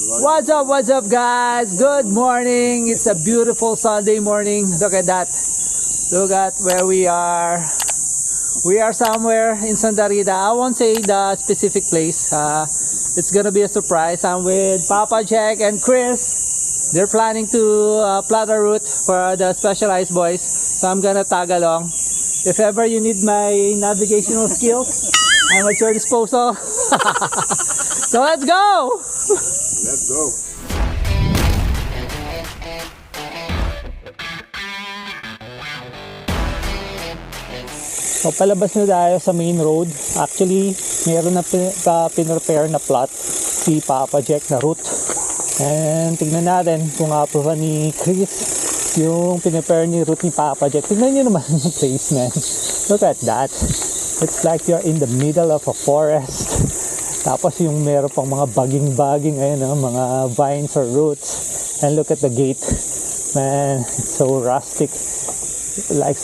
What's up, what's up guys? Good morning. It's a beautiful Sunday morning. Look at that. Look at where we are. We are somewhere in Santa Rita. I won't say the specific place. Uh, it's gonna be a surprise. I'm with Papa Jack and Chris. They're planning to uh, plot a route for the Specialized Boys. So I'm gonna tag along. If ever you need my navigational skills, I'm at your disposal. so let's go! Let's go. So palabas na tayo sa main road. Actually, meron na pin- pa pinrepare na plot si Papa Jack na route. And tignan natin kung approve ni Chris yung pinrepare ni route ni Papa Jack. Tignan nyo naman yung place man. Look at that. It's like you're in the middle of a forest. Tapos yung meron pang mga baging-baging ayun, ah, mga vines or roots. And look at the gate. Man, it's so rustic. Like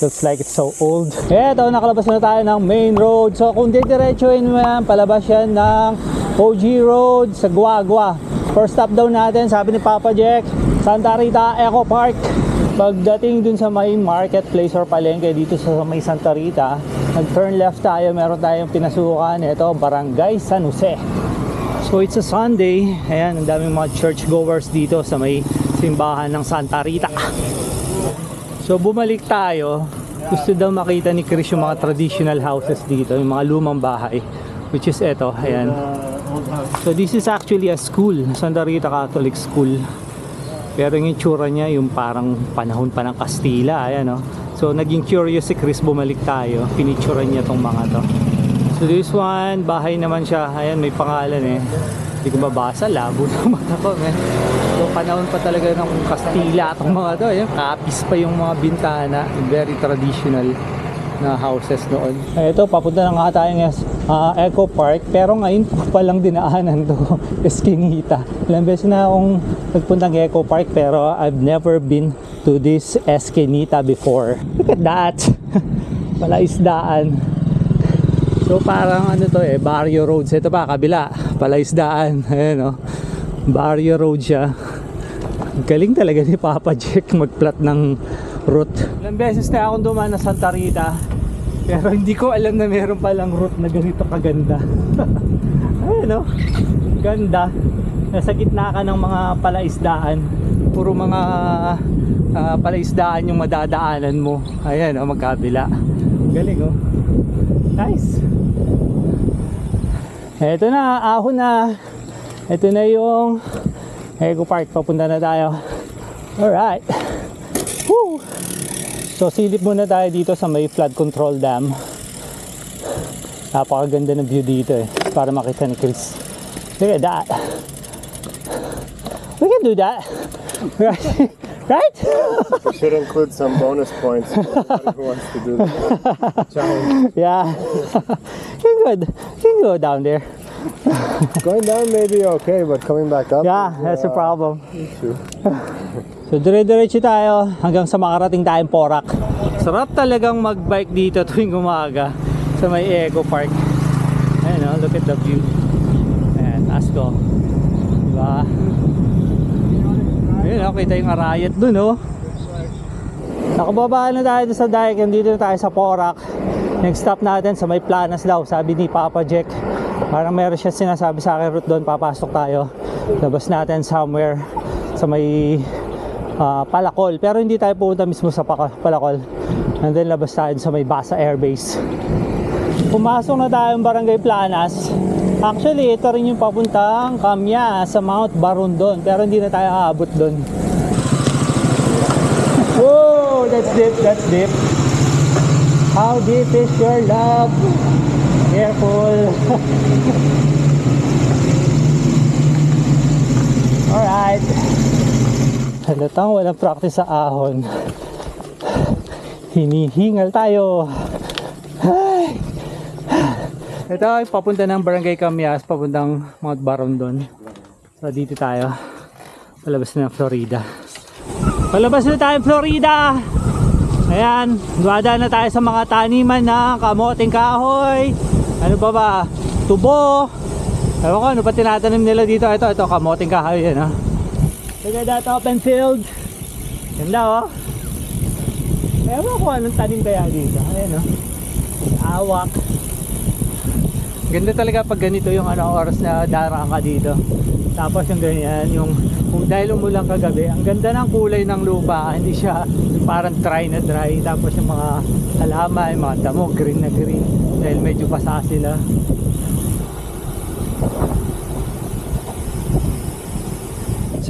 Looks like it's so old. Eto, nakalabas na tayo ng main road. So kung didiretsuhin mo yan, palabas yan ng OG Road sa Guagua. First stop daw natin, sabi ni Papa Jack, Santa Rita Eco Park. Pagdating dun sa may marketplace or palengke dito sa may Santa Rita, nag-turn left tayo, meron tayong pinasukan. Ito, Barangay San Jose. So it's a Sunday. Ayan, ang daming mga churchgoers dito sa may simbahan ng Santa Rita. So bumalik tayo. Gusto daw makita ni Chris yung mga traditional houses dito, yung mga lumang bahay. Which is eto, ayan. So this is actually a school, Santa Rita Catholic School. Pero yung itsura niya, yung parang panahon pa ng Kastila, ayan no. So naging curious si Chris, bumalik tayo. Pinicturean niya tong mga to. So this one, bahay naman siya. Ayan, may pangalan eh. Hindi ko mabasa, labo ng mata ko. Man. So panahon pa talaga ng Kastila itong mga to. Ayan, kapis pa yung mga bintana. Very traditional na houses noon. Ito, papunta na nga tayo ng ah, Eco Park. Pero ngayon pa lang dinaanan to. Eskinita. Ilang beses na akong nagpunta ng Eco Park pero I've never been to this Eskinita before. Look at that! Wala isdaan. So parang ano to eh, Barrio Road. Ito pa, kabila, palaisdaan. Ayan o. Barrio Road siya. Galing talaga ni Papa Jack magplat ng route. Ilang beses na akong dumaan na Santa Rita. Pero hindi ko alam na meron palang route na ganito kaganda. Ayan o. Ganda. Nasa gitna ka ng mga palaisdaan. Puro mga ah, palaisdaan yung madadaanan mo. Ayan o, magkabila. Galing o. Nice. Ito na, ahon na. Ito na yung Eco Park. Papunta na tayo. Alright. So silip muna tayo dito sa may flood control dam. Napakaganda ng view dito eh. Para makita ni Chris. Look at that. We can do that. Right? right? We should include some bonus points for who wants to do the challenge. Yeah. you good. You can go down there. Going down may be okay, but coming back up. Yeah, is, that's uh, problem. issue. So dire-diretso tayo hanggang sa makarating tayong Porac. Sarap talagang mag-bike dito tuwing umaga sa may Eco Park. Ayan oh, look at the view. Ayan, taas ko. Diba? Ayan oh, kita yung arayat dun oh. Nakababa na tayo sa dike, dito na tayo sa Porac. Next stop natin sa may Planas daw, sabi ni Papa Jack. Parang meron siya sinasabi sa akin route doon, papasok tayo. Labas natin somewhere sa may ah, Palacol. Pero hindi tayo pupunta mismo sa Palacol. And then labas tayo sa may Basa Air Base. Pumasok na tayo ng Barangay Planas. Actually, ito rin yung papuntang Kamya sa Mount Barundon. Pero hindi na tayo aabot doon. Whoa, that's deep, that's deep. How deep is your love? Careful. Alright. Halatang walang practice sa ahon. Hinihingal tayo. Ay. Ito ay papunta ng Barangay Camias, papuntang Mount Barondon. So dito tayo. Palabas na ng Florida. Palabas na tayo Florida! Ayan, duwada na tayo sa mga taniman na kamoting kahoy. Ano ba ba? Tubo, Ewan ko, ano pa tinatanim nila dito? Ito, ito, kamoting kahoy ha? Look at that open field. Ganda, oh. Ewan ko anong tanim kaya dito. Ayan, oh. Awak. Ganda talaga pag ganito yung ano, oras na darang ka dito. Tapos yung ganyan, yung kung dahil umulang kagabi, ang ganda ng kulay ng lupa, hindi siya parang dry na dry. Tapos yung mga halaman, mga damo, green na green. Dahil medyo basa sila.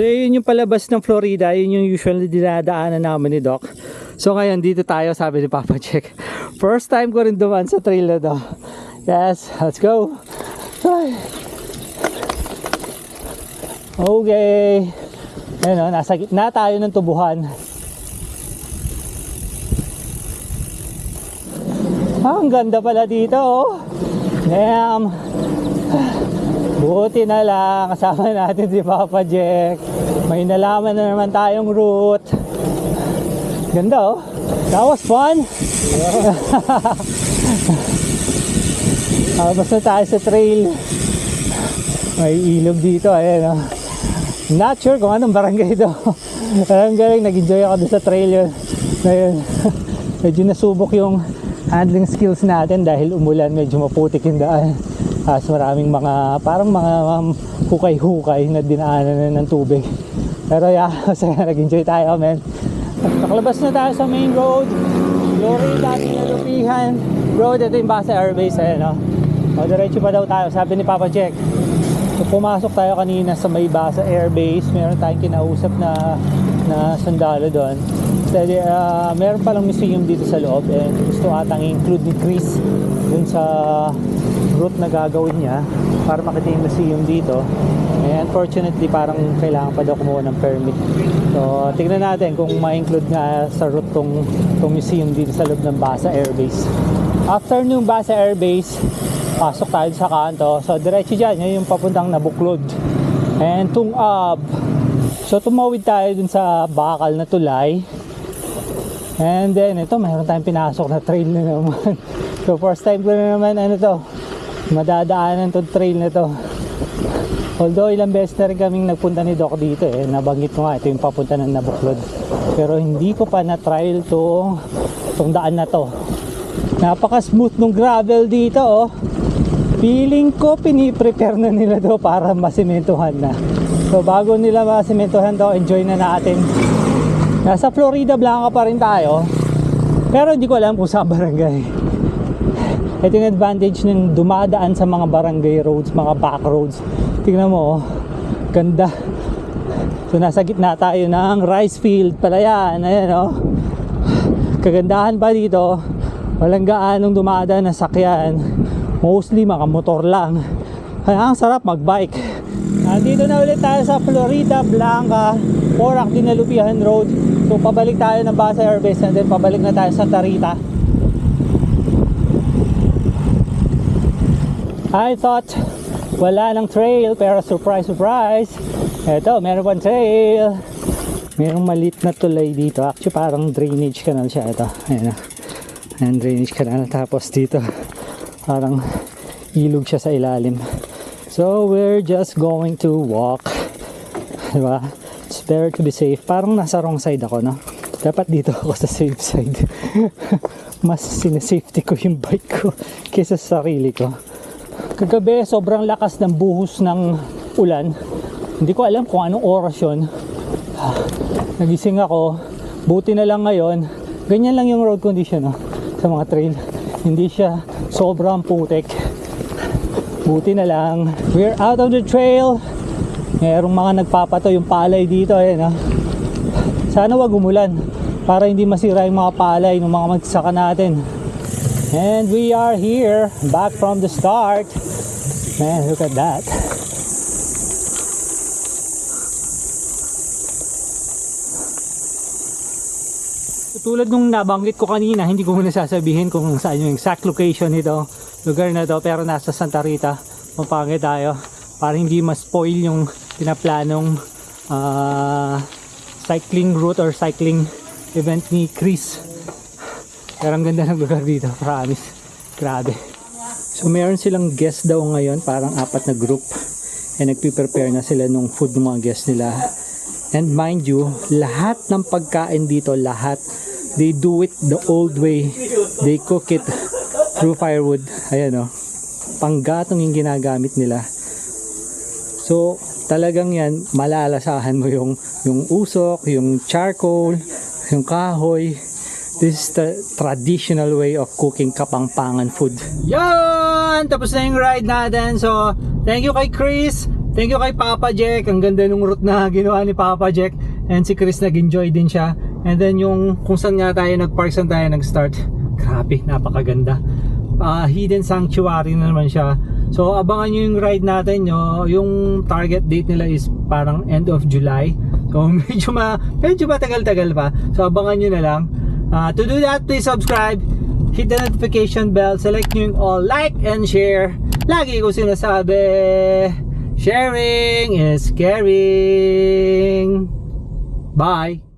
So yun yung palabas ng Florida, yun yung usually dinadaanan namin ni Doc. So ngayon dito tayo sabi ni Papa Check. First time ko rin duman sa trail na to. Yes, let's go. Ay. Okay. Ayun o, nasa gitna tayo ng tubuhan. Ah, ang ganda pala dito oh. Damn. Buti na lang kasama natin si Papa Jack. May nalaman na naman tayong route. Ganda oh. That was fun. Ah, basta tayo sa trail. May ilog dito, ayan oh. Not sure kung anong barangay ito. Pero ang galing, nag-enjoy ako doon sa trail yun. Ngayon, medyo nasubok yung handling skills natin dahil umulan, medyo maputik yung daan. Tapos maraming mga, parang mga um, hukay-hukay na dinaanan na ng tubig. Pero yeah, masaya nag-enjoy tayo. At nakalabas na tayo sa main road. Glory dati na lupihan. Road, ito yung Basa Airbase, ayan o. O, diretso pa daw tayo, sabi ni Papa Jack. So, pumasok tayo kanina sa may Basa Airbase. Meron tayong kinausap na na sundalo doon. Dahil uh, meron palang museum dito sa loob and gusto atang include ni Chris dun sa route na gagawin niya para makita yung museum dito. And unfortunately, parang kailangan pa daw kumuha ng permit. So, tignan natin kung ma-include nga sa route tong, tong museum dito sa loob ng Basa Airbase. After nung Basa Airbase, pasok tayo sa kanto. So, diretso dyan, yun yung papuntang Nabuklod. And Tungab. So, tumawid tayo dun sa bakal na tulay. And then, ito, mayroon tayong pinasok na trail na naman. so, first time ko na naman, ano to, madadaanan tong trail na to. Although, ilang beses na rin kaming nagpunta ni Doc dito eh. Nabanggit ko nga, ito yung papunta ng Nabuklod. Pero hindi ko pa na-trial to, tong daan na to. Napaka-smooth nung gravel dito, oh. Feeling ko piniprepare na nila to para masimentohan na. So bago nila masimentohan to, enjoy na natin. Nasa Florida Blanca pa rin tayo. Pero hindi ko alam kung saan barangay. Ito yung advantage ng dumadaan sa mga barangay roads, mga back roads. Tingnan mo, oh. Ganda. So nasa gitna tayo ng rice field pala yan. Ayan oh. Kagandahan pa dito, walang gaanong dumadaan na sakyan mostly mga motor lang kaya ang sarap magbike nandito na ulit tayo sa Florida Blanca Porac Dinalupihan Road so pabalik tayo ng Basa Airbase and then pabalik na tayo sa Santa I thought wala ng trail pero surprise surprise eto meron pang trail. Merong malit na tulay dito. Actually parang drainage canal siya ito ayan na. Ayan, drainage canal. Tapos dito parang ilog siya sa ilalim. So we're just going to walk. Diba? It's better to be safe. Parang nasa wrong side ako no? Dapat dito ako sa safe side. Mas sinasafety ko yung bike ko kaysa sa sarili ko kagabi sobrang lakas ng buhos ng ulan. Hindi ko alam kung anong oras yun. Nagising ako. Buti na lang ngayon. Ganyan lang yung road condition no? sa mga trail. Hindi siya sobrang putik. Buti na lang. We're out of the trail. Merong mga nagpapato yung palay dito ayan ha sana wag umulan para hindi masira yung mga palay ng mga magsaka natin and we are here back from the start. Man look at that. Tulad nung nabanggit ko kanina, hindi ko muna sasabihin kung saan yung exact location nito, lugar na to, pero nasa Santa Rita, mapangit tayo, para hindi ma-spoil yung pinaplanong ah, cycling route or cycling event ni Chris. Pero ang ganda ng lugar dito, promise. Grabe. So meron silang guest daw ngayon, parang apat na group. And nagpe-prepare na sila ng food ng mga guests nila. And mind you, lahat ng pagkain dito, lahat, they do it the old way. They cook it through firewood. Ayan o. Panggatong yung ginagamit nila. So, talagang yan, malalasahan mo yung, yung usok, yung charcoal, yung kahoy. This is the traditional way of cooking kapangpangan food. Yan! Tapos na yung ride natin. So, thank you kay Chris. Thank you kay Papa Jack. Ang ganda ng route na ginawa ni Papa Jack. And si Chris nag-enjoy din siya. And then yung kung saan nga tayo nag-park, saan tayo nag-start. Grabe, napakaganda. Ah, hidden sanctuary na naman siya. So abangan nyo yung ride natin nyo. Yung target date nila is parang end of July. So medyo ma medyo matagal-tagal pa. So abangan nyo na lang. Ah, to do that, please subscribe. Hit the notification bell. Select nyo yung all like and share. Lagi ko sinasabi, sharing is caring. Bye!